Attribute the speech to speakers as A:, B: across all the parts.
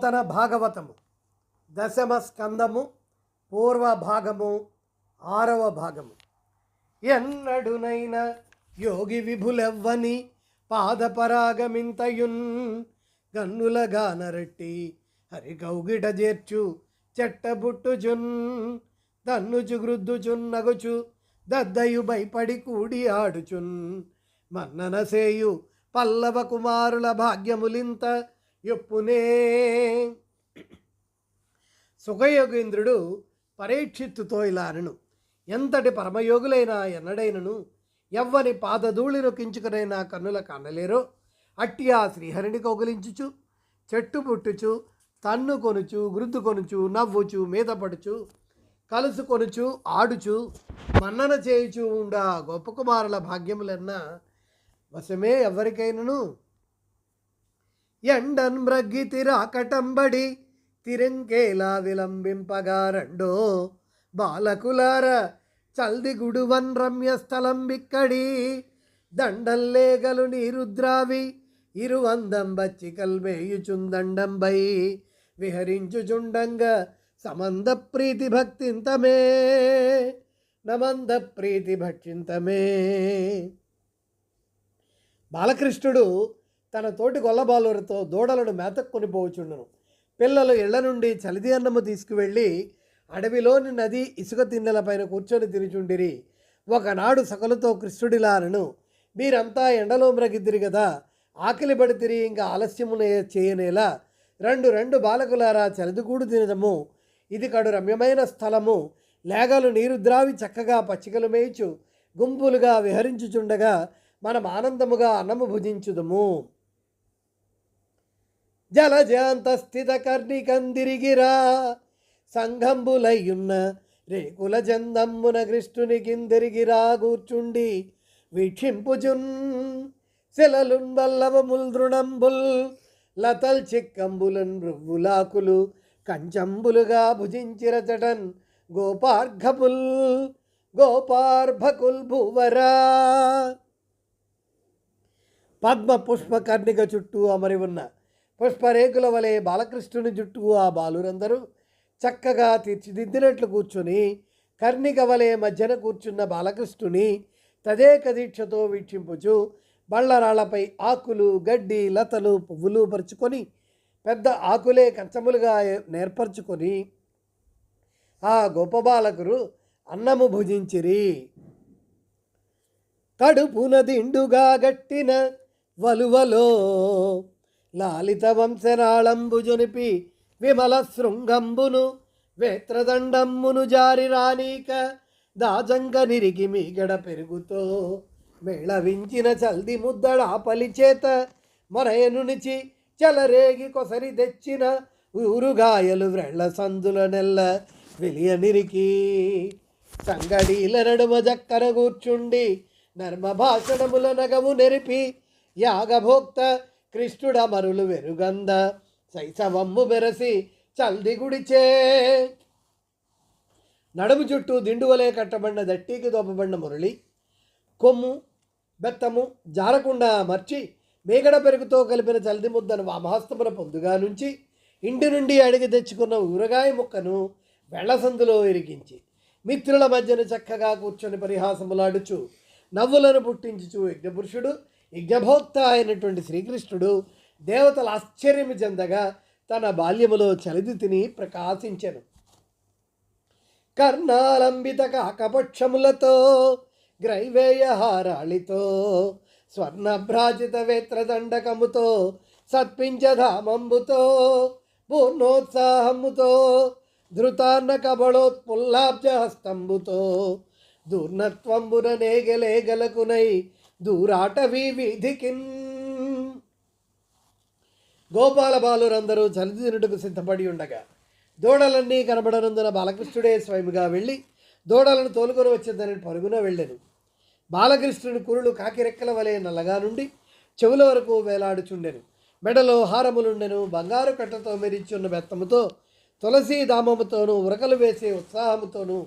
A: నూతన భాగవతము. దశమ స్కందము పూర్వ భాగము ఆరవ భాగము. ఎన్నడునైన యోగి విభులెవ్వని పాదపరాగమింతయున్ గన్నులగానరట్టి హరి గౌగిట చేర్చు చెట్టబుట్టుచున్ తన్నుచు గృద్దుచున్ నగుచు దద్దయు భయపడి కూడి ఆడుచున్ మన్ననసేయు పల్లవ కుమారుల భాగ్యములింత ఎప్పునే. సుఖయోగేంద్రుడు పరీక్షిత్తుతో ఇలా అనను. ఎంతటి పరమయోగులైనా ఎన్నడైనను? ఎవ్వని పాదధూళి నొక్కించుకునైనా కన్నుల కన్నలేరో? అట్టి ఆ శ్రీహరిని కౌగిలించుచు చెట్టు పుట్టుచు తన్ను కొనుచు గురుద్దు కొనుచు నవ్వుచు మీద పడుచు కలుసు కొనుచు ఆడుచు మన్నన చేయుచు ఉండ గొప్ప కుమారుల భాగ్యములన్నా వశమే ఎవరికైనను ఎండన్ మ్రగ్గి తిరాకటంబడి తిరంకేలా విలంబింపగా రెండో బాలకులార చల్ది గుడువన్ రమ్యస్థలం బిక్కడి. దండల్లేగలు నీరుద్రావి ఇరువందం బచ్చి కల్మేయుచుందండంబై విహరించుచుండంగ సమంద ప్రీతి భక్తింతమే నమంద ప్రీతి భక్షింతమే. బాలకృష్ణుడు తన తోటి గొల్లబాలులతో దూడలను మేతక్కొని పోవుచుండును. పిల్లలు ఇళ్ళ నుండి చలిది అన్నము తీసుకువెళ్ళి అడవిలోని నది ఇసుక తిన్నెలపైన కూర్చొని తినుచుండిరి. ఒకనాడు సకలతో కృష్ణుడిలానను మీరంతా ఎండలో మ్రగిద్దిరి కదా ఆకలి పడితిరి ఇంకా ఆలస్యమునే చేయనేలా? రెండు రెండు బాలకులారా చలిదిగూడు తినదము. ఇది కడు రమ్యమైన స్థలము. లేగలు నీరు ద్రావి చక్కగా పచ్చికలు మేయిచు గుంపులుగా విహరించుచుండగా మనం ఆనందముగా అన్నము భుజించుదము. జలజాంత స్థిత కర్ణికందిరిగిరా సంఘంబులయ్యున్న రేకుల జందమ్మున కృష్ణుని కిందిరిగిరా కూర్చుండి వీక్షింపుజున్ శిలలున్ వల్లవముల్ దృణంబుల్ లతల్ చిక్కంబులన్ మృవ్వులాకులు కంచంబులుగా భుజించిరచటన్ గోపార్ఘపుల్ గోపార్భకుల్ భూవరా. పద్మ పుష్పకర్ణిక చుట్టూ అమరి ఉన్న పుష్పరేకుల వలె బాలకృష్ణుని జుట్టు ఆ బాలురందరూ చక్కగా తీర్చిదిద్దినట్లు కూర్చుని కర్ణిక వలె మధ్యన కూర్చున్న బాలకృష్ణుని తదేక దీక్షతో వీక్షింపుచు బళ్ళరాళ్ళపై ఆకులు గడ్డి లతలు పువ్వులు పరుచుకొని పెద్ద ఆకులే కంచములుగా నేర్పరచుకొని ఆ గొప్ప అన్నము భుజించిరి. కడుపున దిండుగా గట్టిన వలువలో లాలిత వంశనాళంబు విమల శృంగంబును వేత్రదండమ్మును జారి రానీక దాజంగ నిరిగి మీగడ పెరుగుతో మేళవించిన చల్ది ముద్దడ పలిచేత మొరయనునిచి చెలరేగి కొసరి తెచ్చిన ఊరుగాయలు వ్రెళ్ళ సందుల నెల్ల వెలియ నిరికి సంగడీల నడుమ జక్కర కూర్చుండి నర్మ భాషణముల నగము నెరిపి యాగభోక్త కృష్ణుడ మరులు వెరుగంద శైశవమ్ము బెరసి చల్ది గుడిచే. నడుము చుట్టూ దిండువలే కట్టబడిన దట్టీకి దోపబడిన మురళి కొమ్ము బెత్తము జారకుండా మర్చి మేగడ పెరుగుతో కలిపిన చల్ది ముద్దను వామహస్తమున పొందుగా నుంచి ఇంటి నుండి అడిగి తెచ్చుకున్న ఊరగాయ ముక్కను వెళ్ళసందులో ఇరిగించి మిత్రుల మధ్యన చక్కగా కూర్చొని పరిహాసములాడుచు నవ్వులను పుట్టించుచు యజ్ఞపురుషుడు యజ్ఞభోక్త అయినటువంటి శ్రీకృష్ణుడు దేవతల ఆశ్చర్యము చెందగా తన బాల్యములో చలిది తిని ప్రకాశించెను. కర్ణాలంబిత కాకపక్షములతో గ్రైవేయ హారాళితో స్వర్ణభ్రాజిత వేత్రదండకముతో సత్పించధామంబుతో పూర్ణోత్సాహముతో ధృతాన్న కబళోత్పుల్లాబ్జ హస్తంబుతో దూర్ణత్వంబున నేగలేగలకునై దూరాటవీ విధికి గోపాల బాలురందరూ చలిదినుటకు సిద్ధపడి ఉండగా దూడలన్నీ కనబడనందున బాలకృష్ణుడే స్వయముగా వెళ్ళి దూడలను తోలుకొని వచ్చిందని పరుగున వెళ్ళెను. బాలకృష్ణుని కురులు కాకిరెక్కల వలె నల్లగా నుండి చెవుల వరకు వేలాడుచుండెను. మెడలో హారములుండెను. బంగారు కట్టతో మెరిచున్న బెత్తముతో తులసి దామముతోనూ ఉరకలు వేసే ఉత్సాహముతోనూ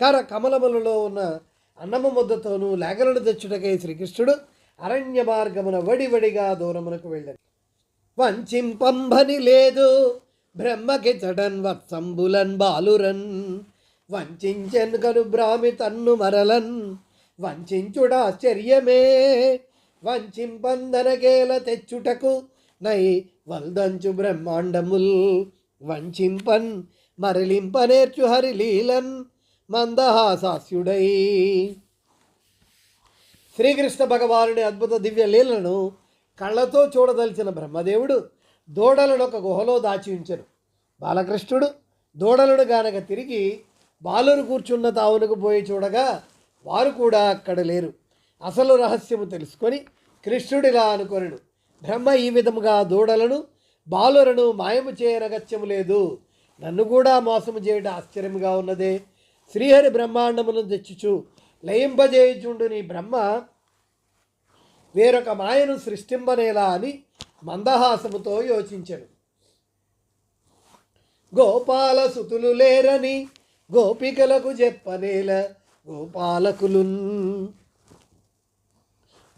A: కర కమలములలో ఉన్న అన్నము ముద్దతోనూ లేఖలను తెచ్చుటకై శ్రీకృష్ణుడు అరణ్య మార్గమున వడివడిగా దూరమునకు వెళ్ళాడు. వంచింపంబని లేదు బ్రహ్మకి చటన్ వత్సంబులన్ బాలురన్. వంచెన్ కను బ్రాహ్మి తన్ను మరలన్ వంచుడాశ్చర్యమే వంచింపందనకేల తెచ్చుటకు నై వల్దంచు బ్రహ్మాండముల్. వంచింపన్ మరలింపనేర్చు హరిలీలన్ మందహాసాస్యుడై. శ్రీకృష్ణ భగవానుడి అద్భుత దివ్య లీలను కళ్ళతో చూడదలిచిన బ్రహ్మదేవుడు దూడలను ఒక గుహలో దాచి ఉంచెను. బాలకృష్ణుడు దూడలను గానక తిరిగి బాలురు కూర్చున్న తావునకు పోయి చూడగా వారు కూడా అక్కడ లేరు. అసలు రహస్యము తెలుసుకొని కృష్ణుడిలా అనుకొనడు బ్రహ్మ ఈ విధముగా దూడలను బాలురను మాయము చేయనగత్యము లేదు. నన్ను కూడా మోసము చేయడం ఆశ్చర్యంగా ఉన్నదే. శ్రీహరి బ్రహ్మాండములను తెచ్చుచు లయింపజేయుచుండు నీ బ్రహ్మ. వేరొక మాయను సృష్టింపనేలా అని మందహాసముతో యోచించడు గోపాల సుతులు లేరని గోపికలకు చెప్పనేల గోపాలకులు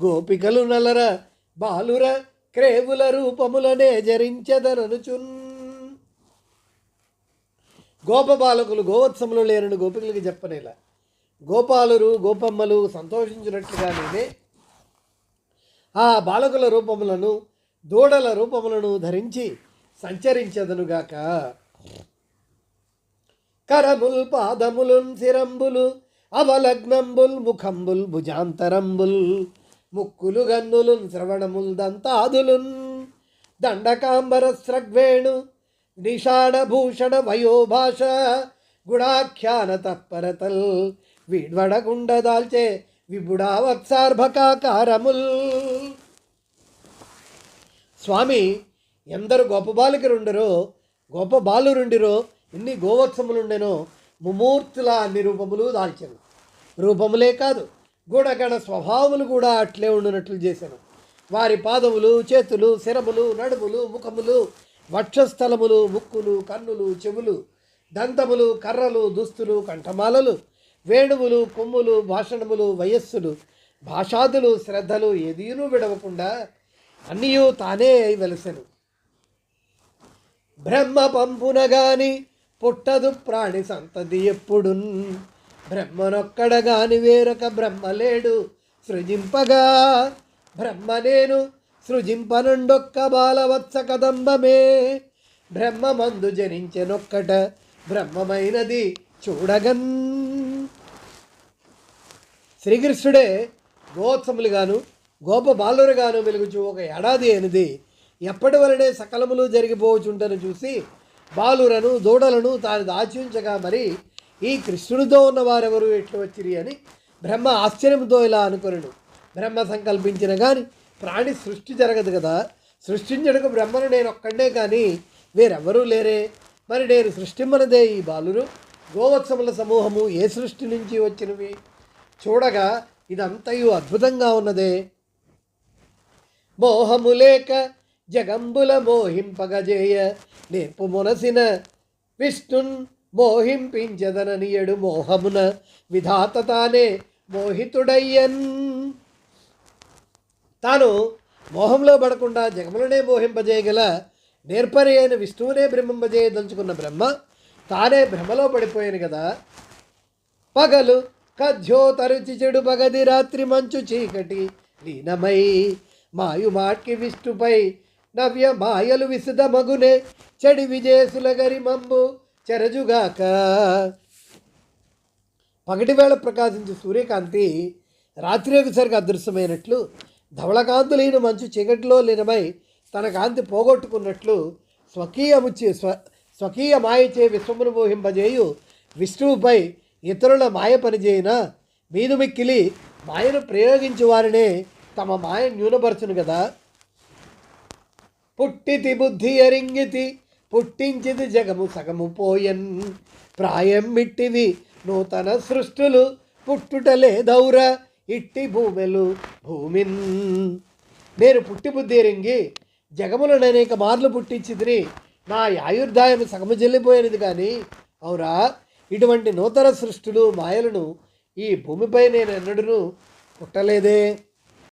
A: గోపికలు నలర బాలుర క్రేవుల రూపములనే జరించదననుచున్. గోపబాలకులు గోవత్సములు లేనని గోపికలకి చెప్పనేలా. గోపాలురు గోపమ్మలు సంతోషించినట్లుగా నేనే. ఆ బాలకుల రూపములను దూడల రూపములను ధరించి సంచరించదనుగాక. కరముల్ పాదములున్ శిరంబులు అవలగ్నంబుల్ ముఖంబుల్ భుజాంతరంబుల్ ముక్కులు గన్నులున్ శ్రవణముల్ దంతాదులున్ దండకాంబర స్రగ్వేణు నిషాఢభూషణ వయోభాష గుణాఖ్యాన తత్పరతల్ విడ్వడగుండ దాల్చే విబుడా వత్సార్భకాకారముల్ స్వామి ఎందరు గొప్ప బాలికరుండరో గొప్ప బాలురుండిరో ఎన్ని గోవత్సములుండెనో ముమూర్తుల అన్ని రూపములు దాల్చెను. రూపములే కాదు గుణగణ స్వభావములు కూడా అట్లే ఉండునట్లు చేశాను వారి పాదములు చేతులు శిరములు నడుములు ముఖములు వక్షస్థలములు ముక్కులు కన్నులు చెవులు దంతములు కర్రలు దుస్తులు కంఠమాలలు వేణువులు కొమ్ములు భాషణములు వయస్సులు భాషాదులు శ్రద్ధలు ఎదీనూ విడవకుండా అన్నీయూ తానే అయి వెలసెను. బ్రహ్మ పంపునగాని పుట్టదు ప్రాణి సంతతి ఎప్పుడున్? బ్రహ్మనొక్కడగాని వేరొక బ్రహ్మ లేడు సృజింపగా. బ్రహ్మ నేను సృజింపనుండొక్క బాలవత్స కదంబమే. బ్రహ్మమందు జనించెనొక్కట బ్రహ్మమైనది చూడగన్. శ్రీకృష్ణుడే గోత్సములుగాను గోప బాలురుగాను వెలుగుచు ఒక ఏడాది అయినది. ఎప్పటి వలనే సకలములు జరిగిపోవచుంటను చూసి బాలురను దూడలను తాను దాచించగా మరి ఈ కృష్ణుడితో ఉన్న వారెవరు ఎట్లు వచ్చిరి అని బ్రహ్మ ఆశ్చర్యంతో ఇలా అనుకొనడు బ్రహ్మ సంకల్పించిన కానీ ప్రాణి సృష్టి జరగదు కదా. సృష్టించడకు బ్రహ్మను నేను ఒక్కడే కానీ వేరెవరూ లేరే. మరి నేను సృష్టిమ్మనదే ఈ బాలురు. గోవత్సముల సమూహము ఏ సృష్టి నుంచి వచ్చినవి? చూడగా ఇదంతయు అద్భుతంగా ఉన్నదే. మోహములేక జగంబుల మోహింపగజేయ నేర్పు మునసిన విష్ణున్ మోహింపించదననియడు మోహమున. విధాత తానే మోహితుడయ్యన్. తాను మోహంలో పడకుండా జగములనే మోహింపజేయగల నేర్పరి అయిన విష్ణువునే బ్రహ్మింపజేయదలుచుకున్న బ్రహ్మ తానే భ్రమలో పడిపోయాను కదా. పగలు కధ్యోతరుచి చెడు పగది రాత్రి మంచు చీకటి లీనమై మాయు మాట్కి విష్ణుపై నవ్య మాయలు విసుద మగునే చెడి విజేసుల గరి మంబు చెరజుగాక. పగటివేళ ప్రకాశించే సూర్యకాంతి రాత్రి ఒకసారికి అదృశ్యమైనట్లు ధవళకాంతులైన మంచు చీకటిలో లీనమై తన కాంతి పోగొట్టుకున్నట్లు స్వకీయముచి స్వ స్వకీయ మాయచే విశ్వమును మోహింపజేయు విష్ణువుపై ఇతరుల మాయ పనిచేయన మీదు మిక్కిలి మాయను ప్రయోగించు వారినే తమ మాయ న్యూనపరచును కదా పుట్టితి బుద్ధి ఎరింగితి పుట్టించిది జగము సగము పోయన్. ప్రాయం మిట్టివి నూతన సృష్టులు పుట్టుటలే దౌర ఇట్టి భూమెలు భూమిన్. నేను పుట్టి బుద్ధి రింగి జగములను అనేక మార్లు పుట్టించిదిని నా ఆయుర్దాయం సగము చెల్లిపోయినది కానీ అవురా ఇటువంటి నూతన సృష్టులు మాయలను ఈ భూమిపై నేను ఎన్నడూ పుట్టలేదే.